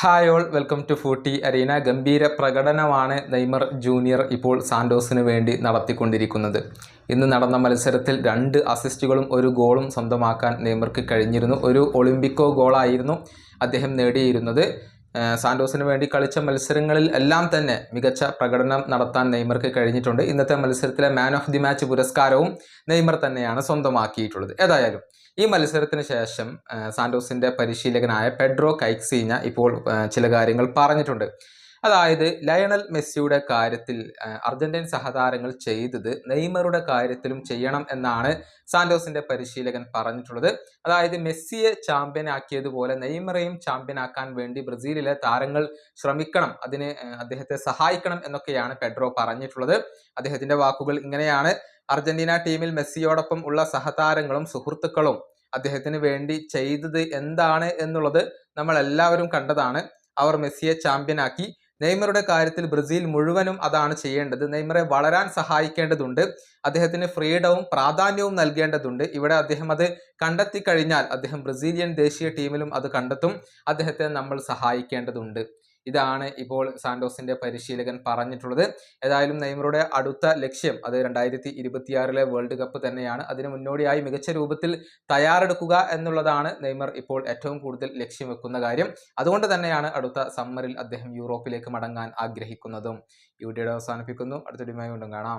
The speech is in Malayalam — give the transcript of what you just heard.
Hi all welcome to footy arena ഗംഭീര പ്രകടനമാണ് നെയ്മർ ജൂനിയർ ഇപ്പോൾ സാന്റോസിന് വേണ്ടി നടത്തിക്കൊണ്ടിരിക്കുന്നത്. ഇന്ന് നടന്ന മത്സരത്തിൽ രണ്ട് അസിസ്റ്റുകളും ഒരു ഗോളും സ്വന്തമാക്കാൻ നെയ്മർക്ക് കഴിഞ്ഞിരുന്നു. ഒരു ഒളിമ്പിക്കോ ഗോളായിരുന്നു അദ്ദേഹം നേടിയിരുന്നത്. സാന്റോസിന് വേണ്ടി കളിച്ച മത്സരങ്ങളിൽ എല്ലാം തന്നെ മികച്ച പ്രകടനം നടത്താൻ നെയ്മർക്ക് കഴിഞ്ഞിട്ടുണ്ട്. ഇന്നത്തെ മത്സരത്തിലെ മാൻ ഓഫ് ദി മാച്ച് പുരസ്കാരവും നെയ്മർ തന്നെയാണ് സ്വന്തമാക്കിയിട്ടുള്ളത്. ഏതായാലും ഈ മത്സരത്തിന് ശേഷം സാന്റോസിന്റെ പരിശീലകനായ പെഡ്രോ കൈക്സീഞ്ഞ ഇപ്പോൾ ചില കാര്യങ്ങൾ പറഞ്ഞിട്ടുണ്ട്. അതായത് ലയണൽ മെസ്സിയുടെ കാര്യത്തിൽ അർജന്റീൻ സഹതാരങ്ങൾ ചെയ്തത് നെയ്മറുടെ കാര്യത്തിലും ചെയ്യണം എന്നാണ് സാന്റോസിന്റെ പരിശീലകൻ പറഞ്ഞിട്ടുള്ളത്. അതായത് മെസ്സിയെ ചാമ്പ്യൻ ആക്കിയതുപോലെ നെയ്മറെയും ചാമ്പ്യനാക്കാൻ വേണ്ടി ബ്രസീലിലെ താരങ്ങൾ ശ്രമിക്കണം അതിന് അദ്ദേഹത്തെ സഹായിക്കണം എന്നൊക്കെയാണ് പെഡ്രോ പറഞ്ഞിട്ടുള്ളത്. അദ്ദേഹത്തിന്റെ വാക്കുകൾ ഇങ്ങനെയാണ്. അർജന്റീന ടീമിൽ മെസ്സിയോടൊപ്പം ഉള്ള സഹതാരങ്ങളും സുഹൃത്തുക്കളും അദ്ദേഹത്തിന് വേണ്ടി ചെയ്തത് എന്താണ് എന്നുള്ളത് നമ്മൾ എല്ലാവരും കണ്ടതാണ്. അവർ മെസ്സിയെ ചാമ്പ്യനാക്കി നെയ്മറുടെ കാര്യത്തിൽ ബ്രസീൽ മുഴുവനും അതാണ് ചെയ്യേണ്ടത്. നെയ്മറെ വളരാൻ സഹായിക്കേണ്ടതുണ്ട്. അദ്ദേഹത്തിന് ഫ്രീഡവും പ്രാധാന്യവും നൽകേണ്ടതുണ്ട്. ഇവിടെ അദ്ദേഹം അത് കണ്ടെത്തി കഴിഞ്ഞാൽ അദ്ദേഹം ബ്രസീലിയൻ ദേശീയ ടീമിലും അത് കണ്ടെത്തും. അദ്ദേഹത്തെ നമ്മൾ സഹായിക്കേണ്ടതുണ്ട്. ഇതാണ് ഇപ്പോൾ സാന്റോസിന്റെ പരിശീലകൻ പറഞ്ഞിട്ടുള്ളത്. ഏതായാലും നെയ്മറുടെ അടുത്ത ലക്ഷ്യം അത് രണ്ടായിരത്തി ഇരുപത്തിയാറിലെ വേൾഡ് കപ്പ് തന്നെയാണ്. അതിന് മുന്നോടിയായി മികച്ച രൂപത്തിൽ തയ്യാറെടുക്കുക എന്നുള്ളതാണ് നെയ്മർ ഇപ്പോൾ ഏറ്റവും കൂടുതൽ ലക്ഷ്യം വെക്കുന്ന കാര്യം. അതുകൊണ്ട് തന്നെയാണ് അടുത്ത സമ്മറിൽ അദ്ദേഹം യൂറോപ്പിലേക്ക് മടങ്ങാൻ ആഗ്രഹിക്കുന്നതും. ഈ വീഡിയോയുടെ അവസാനിപ്പിക്കുന്നു. അടുത്ത വീഡിയോയുമായി വീണ്ടും കാണാം.